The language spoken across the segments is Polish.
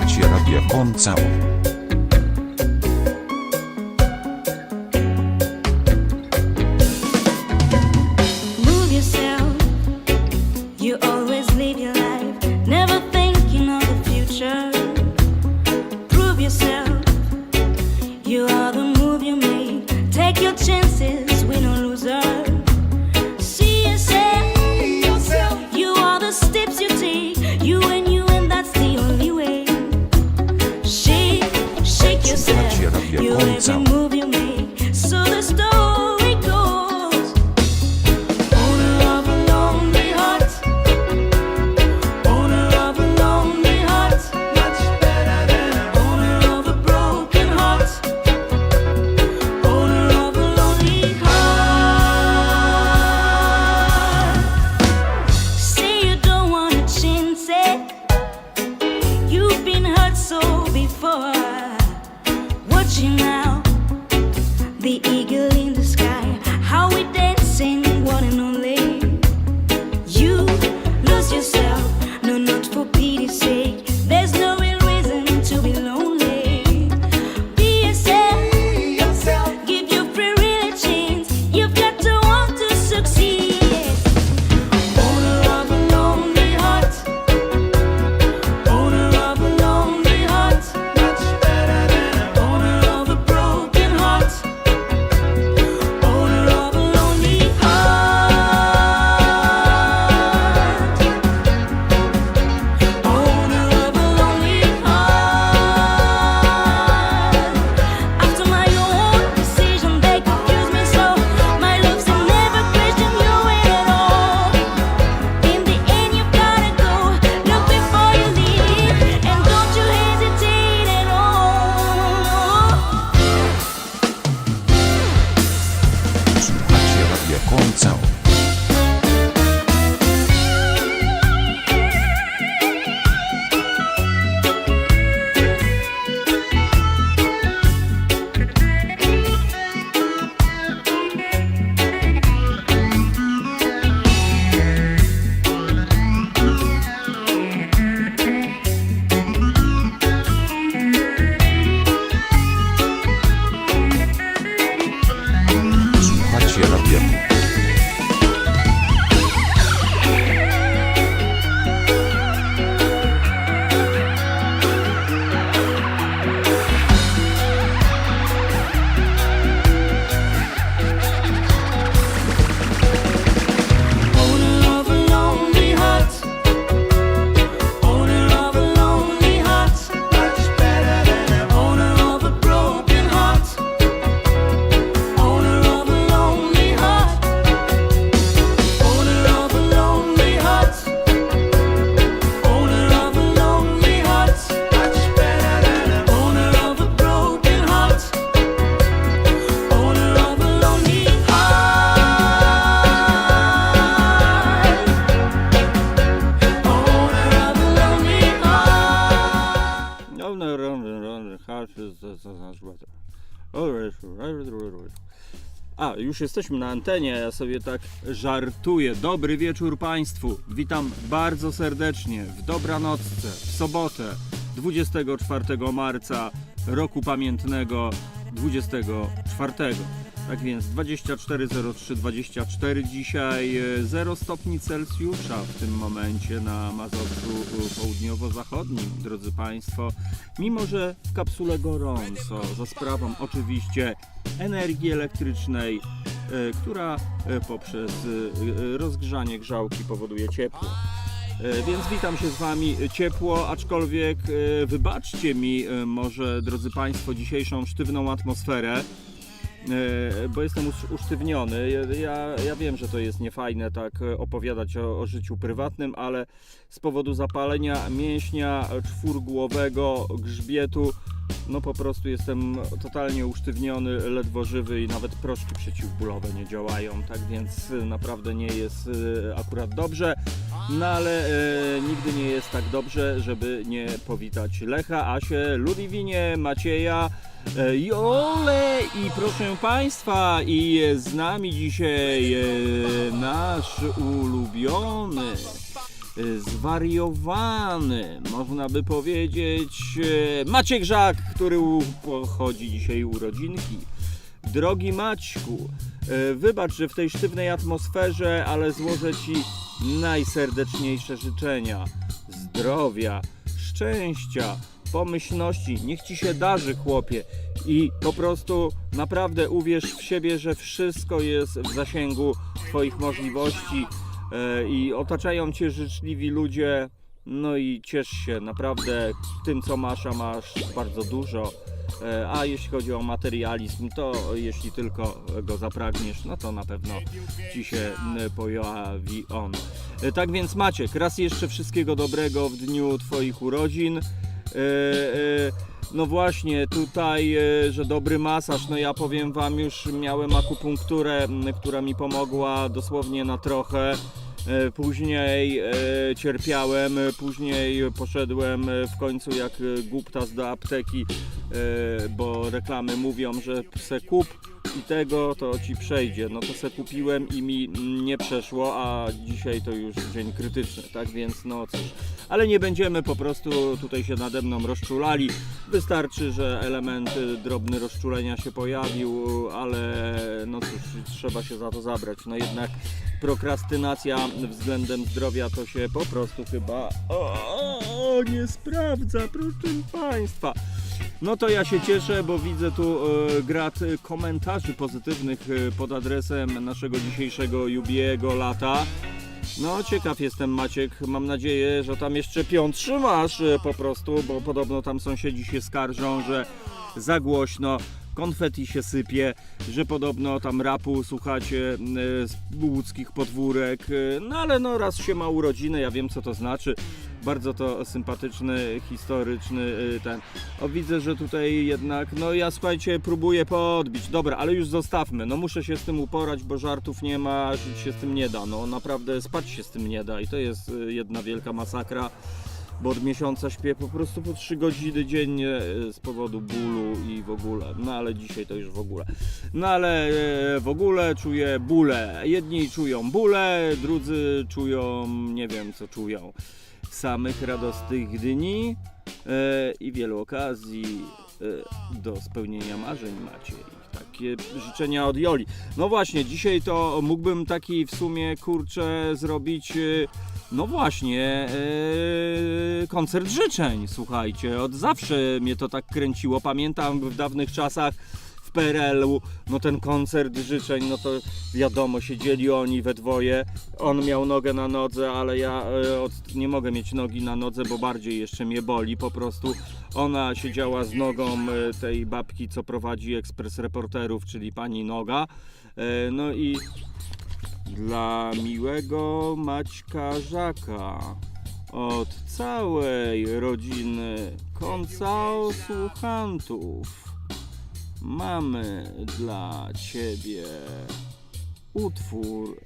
Słuchacie Radia Koncao. A, już jesteśmy na antenie, ja sobie tak żartuję. Dobry wieczór Państwu. Witam bardzo serdecznie w dobranocce, w sobotę 24 marca roku pamiętnego 24. Tak więc 24.03, 24 dzisiaj, e, 0 stopni Celsjusza w tym momencie na Mazowszu e, południowo-zachodnim, drodzy Państwo. Mimo, że w kapsule gorąco, za sprawą oczywiście energii elektrycznej, e, która e, poprzez e, e, rozgrzanie grzałki powoduje ciepło. E, Więc witam się z Wami ciepło, aczkolwiek e, wybaczcie mi e, może, drodzy Państwo, dzisiejszą sztywną atmosferę, e, bo jestem usz- usztywniony. Ja, ja, ja wiem, że to jest niefajne tak e, opowiadać o, o życiu prywatnym, ale z powodu zapalenia mięśnia czwórgłowego grzbietu no po prostu jestem totalnie usztywniony, ledwo żywy i nawet proszki przeciwbólowe nie działają, tak więc y, naprawdę nie jest y, akurat dobrze, no ale e, nigdy nie jest tak dobrze, żeby nie powitać Lecha, Asię, Ludwinie, Macieja, Jole i proszę Państwa i jest z nami dzisiaj e, nasz ulubiony zwariowany, można by powiedzieć, e, Maciek Żak, który pochodzi dzisiaj urodzinki. Drogi Maćku, e, wybacz, że w tej sztywnej atmosferze, ale złożę Ci najserdeczniejsze życzenia zdrowia, szczęścia, pomyślności. Niech Ci się darzy, chłopie. I po prostu naprawdę uwierz w siebie, że wszystko jest w zasięgu Twoich możliwości i otaczają Cię życzliwi ludzie. No i ciesz się naprawdę tym, co masz, a masz bardzo dużo. E, A jeśli chodzi o materializm, to jeśli tylko go zapragniesz, no to na pewno ci się pojawi on. E, Tak więc Maciek, raz jeszcze wszystkiego dobrego w dniu Twoich urodzin. No właśnie, tutaj, e, że dobry masaż, no ja powiem Wam, już miałem akupunkturę, która mi pomogła dosłownie na trochę. E, Później e, cierpiałem, później poszedłem w końcu jak głuptas do apteki, bo reklamy mówią, że se kup i tego to ci przejdzie. No to se kupiłem i mi nie przeszło, a dzisiaj to już dzień krytyczny, tak więc no cóż. Ale nie będziemy po prostu tutaj się nade mną rozczulali. Wystarczy, że element y, drobny rozczulenia się pojawił, ale no cóż, trzeba się za to zabrać. No jednak prokrastynacja względem zdrowia to się po prostu chyba o, nie sprawdza, proszę Państwa. No to ja się cieszę, bo widzę tu e, grad komentarzy pozytywnych e, pod adresem naszego dzisiejszego Jubiego lata. No ciekaw jestem Maciek, mam nadzieję, że tam jeszcze piąt trzymasz e, po prostu, bo podobno tam sąsiedzi się skarżą, że za głośno, konfeti się sypie, że podobno tam rapu słuchacie e, z łódzkich podwórek, e, no ale no raz się ma urodziny, ja wiem co to znaczy, bardzo to sympatyczny, historyczny y, ten. O widzę, że tutaj jednak, no ja słuchajcie, próbuję podbić. Dobra, ale już zostawmy. No muszę się z tym uporać, bo żartów nie ma, żyć się z tym nie da. No naprawdę spać się z tym nie da i to jest y, jedna wielka masakra. Bo od miesiąca śpię po prostu po 3 godziny dziennie y, z powodu bólu i w ogóle. No ale dzisiaj to już w ogóle. No ale w ogóle czuję bóle. Jedni czują bóle, drudzy czują, nie wiem co czują samych radosnych dni e, i wielu okazji e, do spełnienia marzeń macie. I Takie życzenia od Joli. No właśnie, dzisiaj to mógłbym taki w sumie kurczę zrobić. e, No właśnie, e, koncert życzeń, słuchajcie. Od zawsze mnie to tak kręciło. Pamiętam w dawnych czasach w PRL-u, no ten koncert życzeń, no to wiadomo, siedzieli oni we dwoje. On miał nogę na nodze, ale ja e, od, nie mogę mieć nogi na nodze, bo bardziej jeszcze mnie boli po prostu. Ona siedziała z nogą e, tej babki, co prowadzi ekspres reporterów, czyli pani Noga. E, No i dla miłego Maćka Żaka od całej rodziny koncausłuchantów mamy dla Ciebie utwór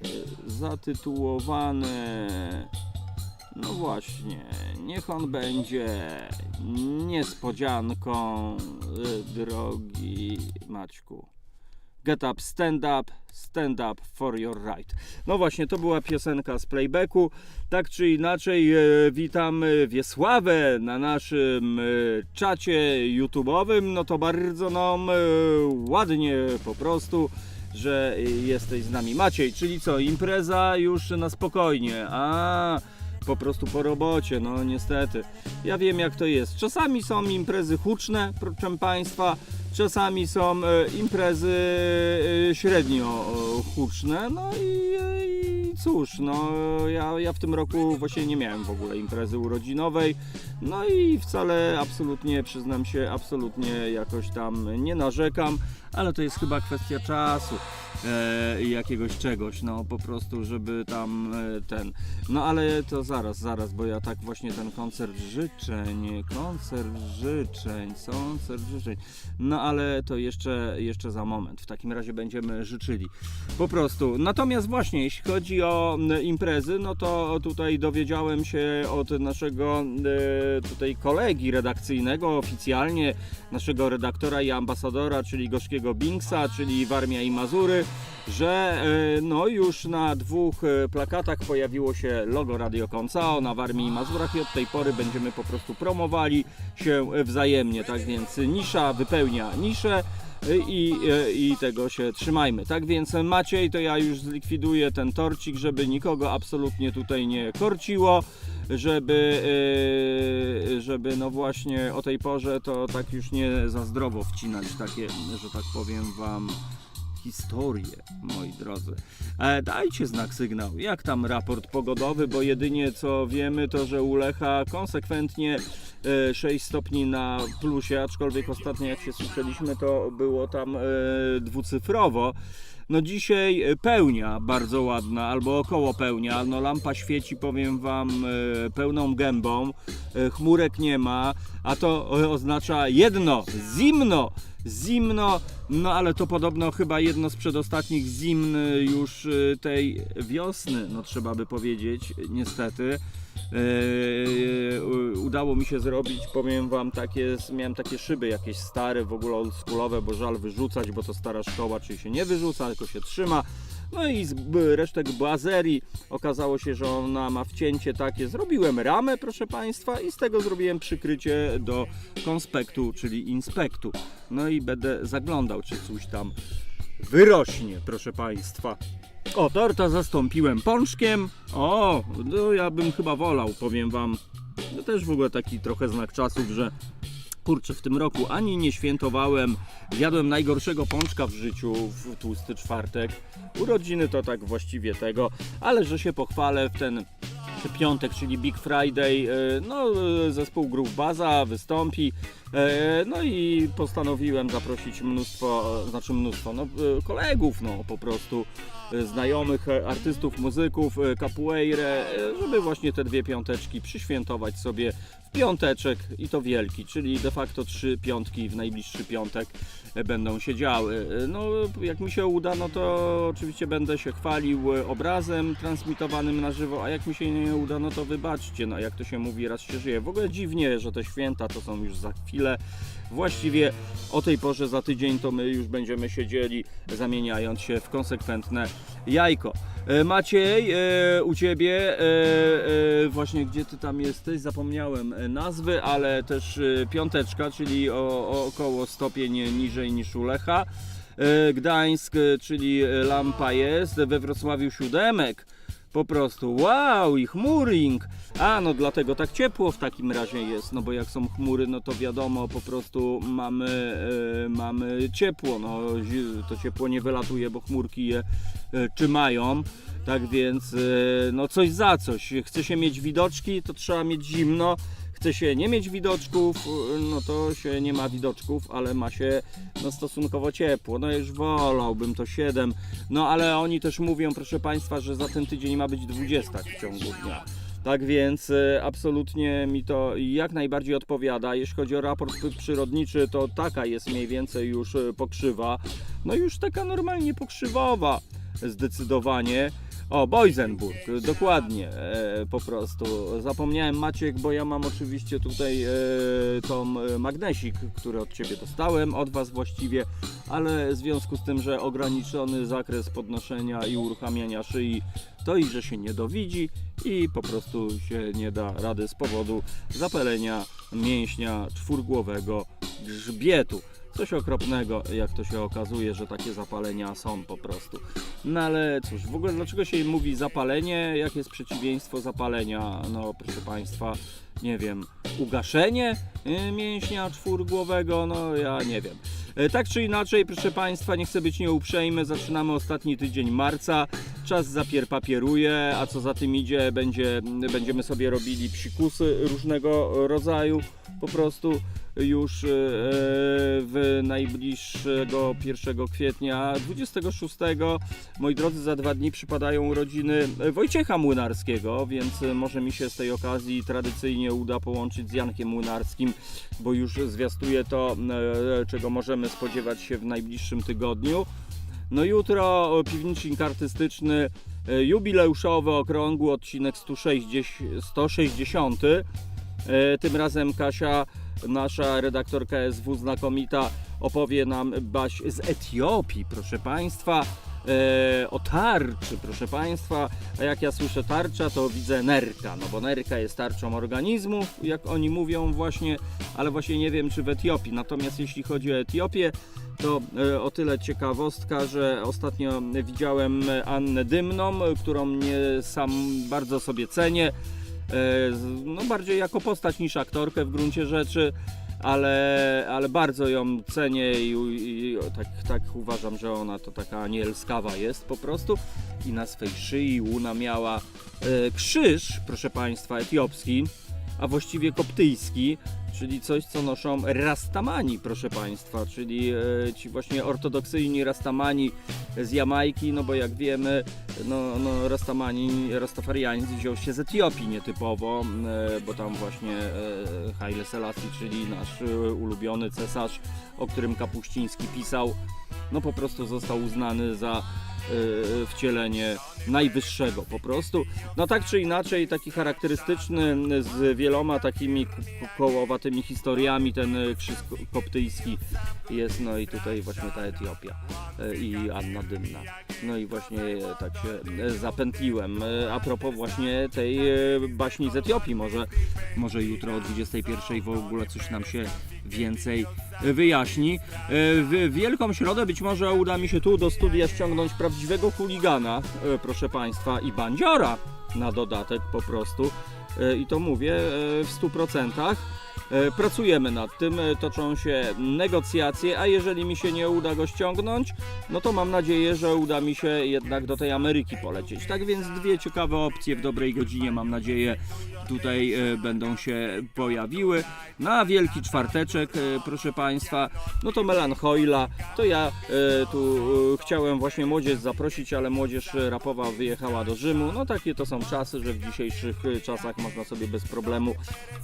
y, zatytułowany no właśnie, niech on będzie niespodzianką, y, drogi Maćku. Get up, stand up, stand up for your right. No właśnie, to była piosenka z playbacku. Tak czy inaczej, e, witamy Wiesławę na naszym e, czacie YouTube'owym. No to bardzo nam e, ładnie po prostu, że jesteś z nami. Maciej, czyli co, impreza już na spokojnie. A po prostu po robocie, no niestety. Ja wiem jak to jest. Czasami są imprezy huczne, proszę Państwa, czasami są e, imprezy e, średnio e, huczne, no i, i cóż, no ja, ja w tym roku właśnie nie miałem w ogóle imprezy urodzinowej, no i wcale absolutnie, przyznam się, absolutnie jakoś tam nie narzekam, ale to jest chyba kwestia czasu e, jakiegoś czegoś, no po prostu, żeby tam e, ten, no ale to zaraz, zaraz, bo ja tak właśnie ten koncert życzeń, koncert życzeń, koncert życzeń, no ale to jeszcze, jeszcze za moment, w takim razie będziemy życzyli, po prostu. Natomiast właśnie, jeśli chodzi o imprezy, no to tutaj dowiedziałem się od naszego e, tutaj kolegi redakcyjnego, oficjalnie naszego redaktora i ambasadora, czyli Gorzkiego Binksa, czyli Warmia i Mazury, że e, no już na dwóch e, plakatach pojawiło się logo Radio Koncao na Warmii i Mazurach i od tej pory będziemy po prostu promowali się wzajemnie, tak więc nisza wypełnia niszę e, i, i tego się trzymajmy. Tak więc Maciej, to ja już zlikwiduję ten torcik, żeby nikogo absolutnie tutaj nie korciło, żeby, żeby no właśnie o tej porze to tak już nie za zdrowo wcinać takie, że tak powiem wam historię, moi drodzy. E, dajcie znak sygnał, jak tam raport pogodowy, bo jedynie co wiemy to, że u Lecha konsekwentnie e, 6 stopni na plusie, aczkolwiek ostatnio jak się słyszeliśmy to było tam e, dwucyfrowo. No dzisiaj e, pełnia bardzo ładna, albo około pełnia, no lampa świeci, powiem Wam, e, pełną gębą, e, chmurek nie ma, a to e, oznacza jedno, zimno, zimno, no ale to podobno chyba jedno z przedostatnich zimn już y, tej wiosny, no trzeba by powiedzieć, niestety. U- udało mi się zrobić, powiem wam, takie, miałem takie szyby jakieś stare, w ogóle oldschoolowe, bo żal wyrzucać, bo to stara szkoła, czyli się nie wyrzuca, tylko się trzyma. No i z resztek bazerii okazało się, że ona ma wcięcie takie. Zrobiłem ramę, proszę Państwa, i z tego zrobiłem przykrycie do konspektu, czyli inspektu. No i będę zaglądał, czy coś tam wyrośnie, proszę Państwa. O, torta zastąpiłem pączkiem. O, no ja bym chyba wolał, powiem Wam. To też w ogóle taki trochę znak czasów, że kurczę, w tym roku ani nie świętowałem, zjadłem najgorszego pączka w życiu w tłusty czwartek. Urodziny to tak właściwie tego, ale że się pochwalę w ten piątek, czyli Big Friday, e, no e, zespół Groove Baza wystąpi, e, no i postanowiłem zaprosić mnóstwo, znaczy mnóstwo, no kolegów, no po prostu znajomych e, artystów, muzyków, e, capoeirę, e, żeby właśnie te dwie piąteczki przyświętować sobie w piąteczek i to wielki, czyli de facto trzy piątki w najbliższy piątek e, będą się działy. E, No jak mi się uda, no to oczywiście będę się chwalił e, obrazem transmitowanym na żywo, a jak mi się nie uda, no to wybaczcie, no jak to się mówi, raz się żyje. W ogóle dziwnie, że te święta to są już za chwilę. Właściwie o tej porze za tydzień to my już będziemy siedzieli zamieniając się w konsekwentne jajko. E, Maciej, e, u Ciebie, e, właśnie gdzie Ty tam jesteś, zapomniałem nazwy, ale też piąteczka, czyli o, o około stopień niżej niż u Lecha. Gdańsk, czyli lampa jest, we Wrocławiu siódemek. Po prostu wow i chmuring. A no dlatego tak ciepło w takim razie jest, no bo jak są chmury, no to wiadomo, po prostu mamy, e, mamy ciepło. No to ciepło nie wylatuje, bo chmurki je e, trzymają. Tak więc e, no coś za coś. Chce się mieć widoczki, to trzeba mieć zimno. Chce się nie mieć widoczków, no to się nie ma widoczków, ale ma się no, stosunkowo ciepło. No już wolałbym to 7. No ale oni też mówią, proszę Państwa, że za ten tydzień ma być 20 w ciągu dnia. Tak więc e, absolutnie mi to jak najbardziej odpowiada. Jeśli chodzi o raport przy- przyrodniczy, to taka jest mniej więcej już e, pokrzywa. No już taka normalnie pokrzywowa zdecydowanie. O, Boysenburg, dokładnie, e, po prostu. Zapomniałem Maciek, bo ja mam oczywiście tutaj e, tą e, magnesik, który od Ciebie dostałem, od Was właściwie, ale w związku z tym, że ograniczony zakres podnoszenia i uruchamiania szyi, to i że się nie dowidzi i po prostu się nie da rady z powodu zapalenia mięśnia czwórgłowego grzbietu. Coś okropnego, jak to się okazuje, że takie zapalenia są po prostu. No ale cóż, w ogóle dlaczego się mówi zapalenie? Jakie jest przeciwieństwo zapalenia? No proszę Państwa, nie wiem, ugaszenie y, mięśnia czwórgłowego? No ja nie wiem. E, Tak czy inaczej, proszę Państwa, nie chcę być nieuprzejmy, zaczynamy ostatni tydzień marca, czas zapier papieruje, a co za tym idzie, będzie, będziemy sobie robili psikusy różnego rodzaju, po prostu już e, w najbliższego 1 kwietnia. 26 moi drodzy za dwa dni przypadają urodziny Wojciecha Młynarskiego więc może mi się z tej okazji tradycyjnie uda połączyć z Jankiem Młynarskim bo już zwiastuje to e, czego możemy spodziewać się w najbliższym tygodniu. No jutro piwnicznik artystyczny e, jubileuszowy okrągły odcinek 160, 160 E, Tym razem Kasia, nasza redaktorka SW znakomita, opowie nam Baś z Etiopii, proszę Państwa. e, o tarczy, proszę Państwa. A jak ja słyszę tarcza, to widzę nerka, no bo nerka jest tarczą organizmu, jak oni mówią właśnie, ale właśnie nie wiem czy w Etiopii. Natomiast jeśli chodzi o Etiopię, to e, o tyle ciekawostka, że ostatnio widziałem Annę Dymną, którą mnie sam bardzo sobie cenię. E, No bardziej jako postać niż aktorkę w gruncie rzeczy, ale, ale bardzo ją cenię i, i tak, tak uważam, że ona to taka anielskawa jest po prostu. I na swej szyi łuna miała e, krzyż, proszę Państwa, etiopski, a właściwie koptyjski, czyli coś, co noszą rastamani, proszę Państwa, czyli e, ci właśnie ortodoksyjni rastamani z Jamajki, no bo jak wiemy, no, no rastamani, rastafarianin wziął się z Etiopii nietypowo, e, bo tam właśnie e, Haile Selassie, czyli nasz ulubiony cesarz, o którym Kapuściński pisał, no po prostu został uznany za wcielenie najwyższego po prostu. No tak czy inaczej, taki charakterystyczny z wieloma takimi ko- kołowatymi historiami ten e, krzyż ko- koptyjski jest, no i tutaj właśnie ta Etiopia i Anna Dymna. No i właśnie e, tak się e, zapętliłem. E, A propos właśnie tej e, baśni z Etiopii, może, może jutro o 21 w ogóle coś nam się więcej e, wyjaśni. E, W Wielką Środę być może uda mi się tu do studia ściągnąć prawdziwego chuligana, e, proszę Państwa, i bandziora na dodatek po prostu. E, I to mówię e, w 100%. E, Pracujemy nad tym, e, toczą się negocjacje, a jeżeli mi się nie uda go ściągnąć, no to mam nadzieję, że uda mi się jednak do tej Ameryki polecieć. Tak więc dwie ciekawe opcje w dobrej godzinie, mam nadzieję, tutaj e, będą się pojawiły. No a Wielki Czwarteczek, e, proszę Państwa, no to Melanchoila, to ja e, tu e, chciałem właśnie młodzież zaprosić, ale młodzież e, rapowa wyjechała do Rzymu. No takie to są czasy, że w dzisiejszych e, czasach można sobie bez problemu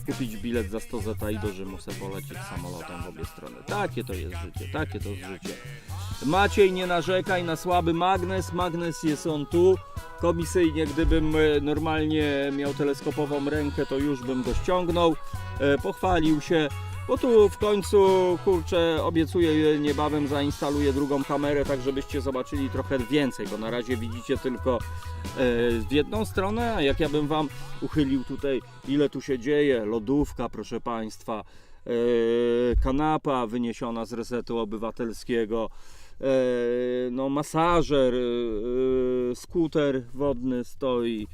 kupić bilet za 100 i do Rzymu se polecieć samolotem w obie strony. Takie to jest życie, takie to jest życie. Maciej, nie narzekaj na słaby magnes. Magnes jest on tu. Komisyjnie, gdybym e, normalnie miał teleskopową rękę, to już bym go ściągnął. E, Pochwalił się, bo tu w końcu, kurczę, obiecuję, niebawem zainstaluję drugą kamerę, tak żebyście zobaczyli trochę więcej, bo na razie widzicie tylko e, w jedną stronę, a jak ja bym Wam uchylił tutaj, ile tu się dzieje, lodówka, proszę Państwa, e, kanapa wyniesiona z resetu obywatelskiego, e, no masażer, e, e, skuter wodny stoi.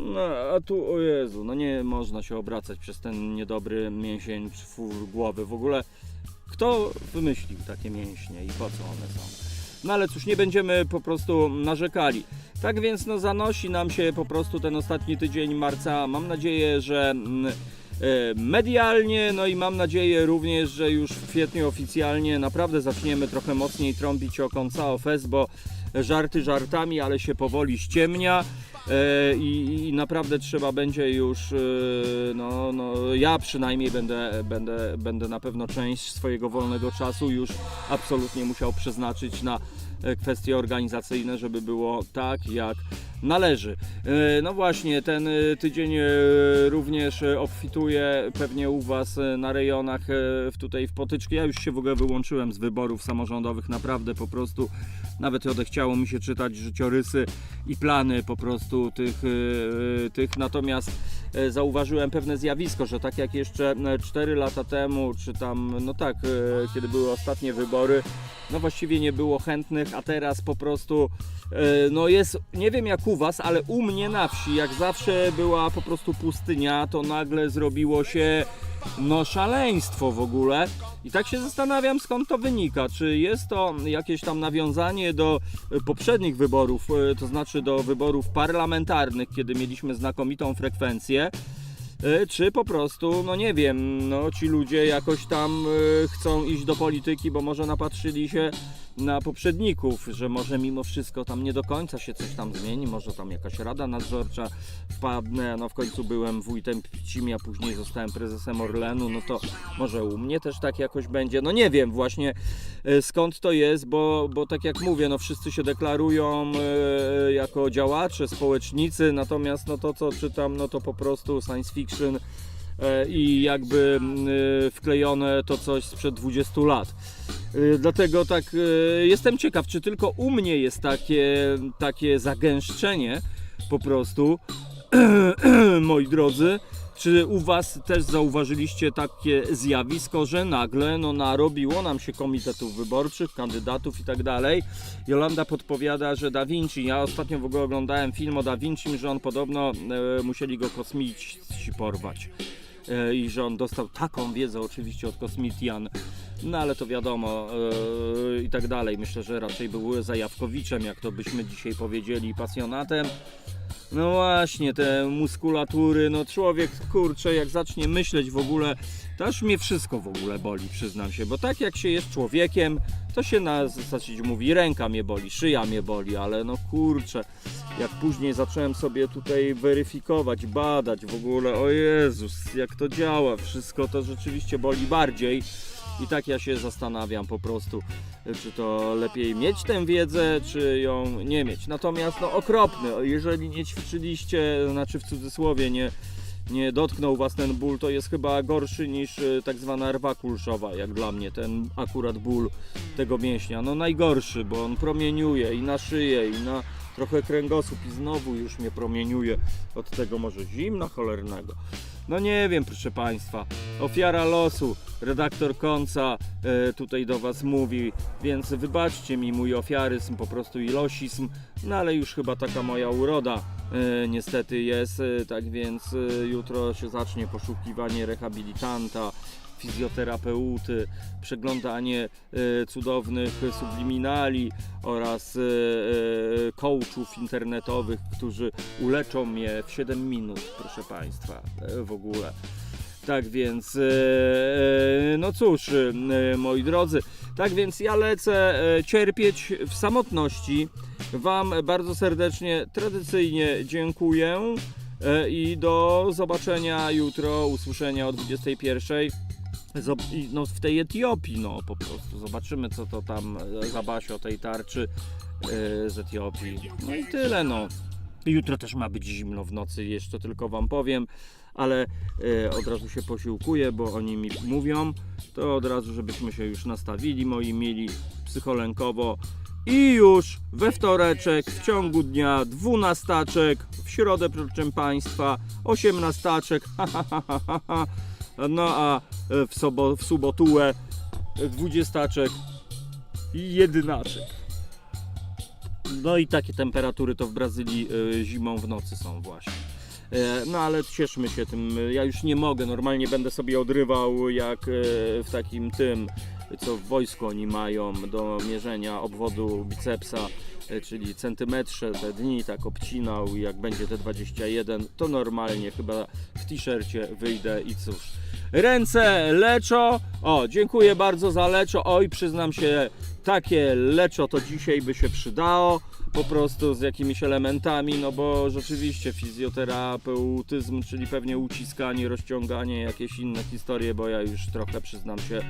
No, a tu, o Jezu, no nie można się obracać przez ten niedobry mięsień czwór głowy. W ogóle, kto wymyślił takie mięśnie i po co one są? No ale cóż, nie będziemy po prostu narzekali. Tak więc no zanosi nam się po prostu ten ostatni tydzień marca. Mam nadzieję, że mm, e, medialnie, no i mam nadzieję również, że już w kwietniu oficjalnie naprawdę zaczniemy trochę mocniej trąbić o końca o fest, bo żarty żartami, ale się powoli ściemnia. E, I, I naprawdę trzeba będzie już, e, no, no ja przynajmniej będę, będę, będę na pewno część swojego wolnego czasu już absolutnie musiał przeznaczyć na e, kwestie organizacyjne, żeby było tak jak należy. No właśnie, ten tydzień również obfituje pewnie u Was na rejonach tutaj w potyczki. Ja już się w ogóle wyłączyłem z wyborów samorządowych, naprawdę po prostu nawet odechciało mi się czytać życiorysy i plany po prostu tych, e, tych. natomiast e, zauważyłem pewne zjawisko, że tak jak jeszcze 4 lata temu, czy tam, no tak, e, kiedy były ostatnie wybory, no właściwie nie było chętnych, a teraz po prostu e, no jest, nie wiem jak u Was, ale u mnie na wsi, jak zawsze była po prostu pustynia, to nagle zrobiło się no szaleństwo w ogóle. I tak się zastanawiam skąd to wynika. Czy jest to jakieś tam nawiązanie do e, poprzednich wyborów, e, to znaczy do wyborów parlamentarnych, kiedy mieliśmy znakomitą frekwencję. E, Czy po prostu, no nie wiem, no ci ludzie jakoś tam e, chcą iść do polityki, bo może napatrzyli się na poprzedników, że może mimo wszystko tam nie do końca się coś tam zmieni, może tam jakaś rada nadzorcza wpadnę, no w końcu byłem wójtem Pcimi, a później zostałem prezesem Orlenu, no to może u mnie też tak jakoś będzie, no nie wiem właśnie e, skąd to jest, bo, bo tak jak mówię, no wszyscy się deklarują jako działacze, społecznicy, natomiast no to co czytam, no to po prostu science fiction e, i jakby mm, e, wklejone to coś sprzed 20 lat. E, Dlatego tak jestem ciekaw, czy tylko u mnie jest takie, takie zagęszczenie po prostu, moi drodzy. Czy u Was też zauważyliście takie zjawisko, że nagle no, narobiło nam się komitetów wyborczych, kandydatów i tak dalej? Jolanda podpowiada, że Da Vinci, ja ostatnio w ogóle oglądałem film o Da Vinci, że on podobno e, musieli go kosmici porwać. E, I że on dostał taką wiedzę oczywiście od kosmitian, no ale to wiadomo e, i tak dalej. Myślę, że raczej był zajawkowiczem, jak to byśmy dzisiaj powiedzieli, pasjonatem. No właśnie, te muskulatury, no człowiek, kurczę, jak zacznie myśleć w ogóle, to aż mnie wszystko w ogóle boli, przyznam się, bo tak jak się jest człowiekiem, to się na zasadzie mówi, ręka mnie boli, szyja mnie boli, ale no kurczę, jak później zacząłem sobie tutaj weryfikować, badać w ogóle, o Jezus, jak to działa, wszystko to rzeczywiście boli bardziej. I tak ja się zastanawiam po prostu, czy to lepiej mieć tę wiedzę, czy ją nie mieć. Natomiast no okropny, jeżeli nie ćwiczyliście, znaczy w cudzysłowie nie, nie dotknął was ten ból, to jest chyba gorszy niż y, tak zwana rwa kulszowa, jak dla mnie, ten akurat ból tego mięśnia. No najgorszy, bo on promieniuje i na szyję, i na trochę kręgosłup i znowu już mnie promieniuje od tego może zimna cholernego. No nie wiem, proszę Państwa. Ofiara losu, redaktor Konca e, tutaj do Was mówi, więc wybaczcie mi mój ofiaryzm, po prostu i losizm, no ale już chyba taka moja uroda niestety jest, e, tak więc e, jutro się zacznie poszukiwanie rehabilitanta, fizjoterapeuty, przeglądanie e, cudownych subliminali oraz e, e, coachów internetowych, którzy uleczą mnie w 7 minut, proszę Państwa, e, w ogóle. Tak więc, e, e, no cóż, e, moi drodzy, tak więc ja lecę e, cierpieć w samotności. Wam bardzo serdecznie, tradycyjnie dziękuję e, i do zobaczenia jutro, usłyszenia o 21. Zob- i, no, w tej Etiopii, no po prostu. Zobaczymy, co to tam e, za basio tej tarczy e, z Etiopii. No i tyle, no. Jutro też ma być zimno w nocy, jeszcze tylko Wam powiem, ale od razu się posiłkuję, bo oni mi mówią, to od razu, żebyśmy się już nastawili, moi mili, psycholękowo. I już we wtoreczek, w ciągu dnia, dwunastaczek, w środę, proszę Państwa, osiemnastaczek, no a e, w, sobo, w subotułę dwudziestaczek i jedynaczek. No i takie temperatury to w Brazylii e, zimą w nocy są właśnie. E, No ale cieszmy się tym. Ja już nie mogę. Normalnie będę sobie odrywał jak w takim tym, co w wojsku oni mają do mierzenia obwodu bicepsa, e, czyli centymetrze te dni tak obcinał i jak będzie te 21, to normalnie chyba w t-shircie wyjdę i cóż. Ręce leczo. O, dziękuję bardzo za leczo. Oj, przyznam się, takie leczo to dzisiaj by się przydało po prostu z jakimiś elementami, no bo rzeczywiście fizjoterapeutyzm, czyli pewnie uciskanie, rozciąganie, jakieś inne historie, bo ja już trochę przyznam się,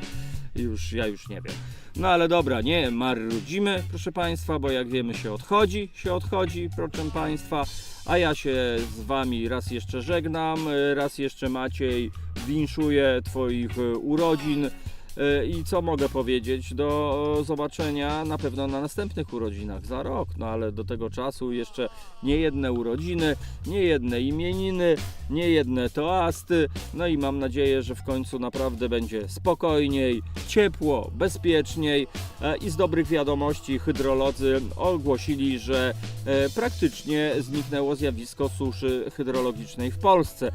już ja już nie wiem. No ale dobra, nie marudzimy, proszę Państwa, bo jak wiemy się odchodzi, się odchodzi, proszę Państwa, a ja się z Wami raz jeszcze żegnam, raz jeszcze Maciej winszuję Twoich e, urodzin. E, I co mogę powiedzieć? Do zobaczenia na pewno na następnych urodzinach za rok. No ale do tego czasu jeszcze nie jedne urodziny, nie jedne imieniny, nie jedne toasty. No i mam nadzieję, że w końcu naprawdę będzie spokojniej, ciepło, bezpieczniej. E, I z dobrych wiadomości hydrolodzy ogłosili, że e, praktycznie zniknęło zjawisko suszy hydrologicznej w Polsce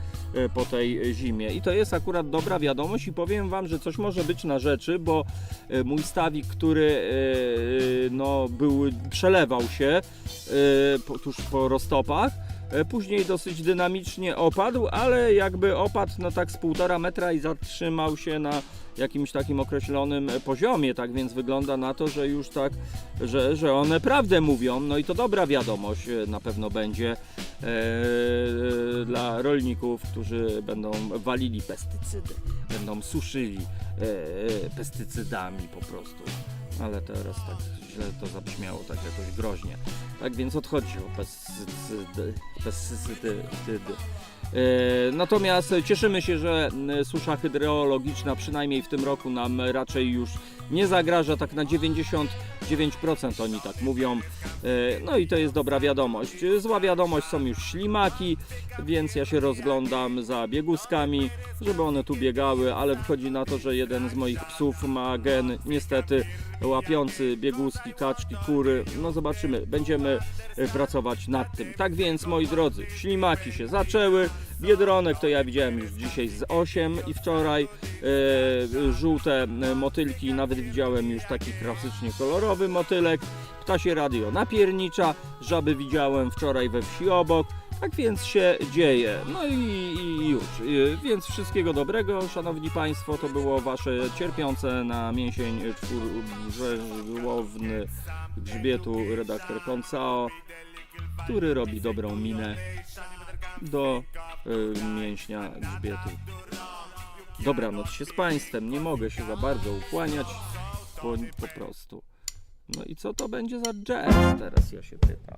po tej zimie. I to jest akurat dobra wiadomość i powiem Wam, że coś może być na rzeczy, bo e, mój stawik, który e, no, był, przelewał się e, tuż po roztopach, e, później dosyć dynamicznie opadł, ale jakby opadł no tak z półtora metra i zatrzymał się na jakimś takim określonym poziomie, tak więc wygląda na to, że już tak, że, że one prawdę mówią, no i to dobra wiadomość e, na pewno będzie e, dla rolników, którzy będą walili pestycydy, będą suszyli e, pestycydami po prostu. Ale teraz tak źle to zabrzmiało, tak jakoś groźnie. Tak więc odchodzi o pestycydy, pestycydy. E, Natomiast cieszymy się, że susza hydrologiczna przynajmniej w tym roku nam raczej już nie zagraża, tak na 99% oni tak mówią. E, No i to jest dobra wiadomość. Zła wiadomość są już ślimaki, więc ja się rozglądam za bieguskami, żeby one tu biegały, ale wychodzi na to, że jeden z moich psów ma gen niestety łapiący bieguski, kaczki, kury. No zobaczymy, będziemy e, pracować nad tym. Tak więc, moi drodzy, ślimaki się zaczęły. Biedronek to ja widziałem już dzisiaj z 8 i wczoraj e, żółte e, motylki, nawet widziałem już taki klasycznie kolorowy motylek. Ptasie radio napiernicza, żaby widziałem wczoraj we wsi obok. Tak więc się dzieje. No i, i już. Y, Więc wszystkiego dobrego, szanowni państwo. To było wasze cierpiące na mięsień czwórżełowny grzbietu redaktor Koncao, który robi dobrą minę do y, mięśnia grzbietu. Dobranoc się z państwem. Nie mogę się za bardzo ukłaniać, bo po prostu. No i co to będzie za jazz? Teraz ja się pytam.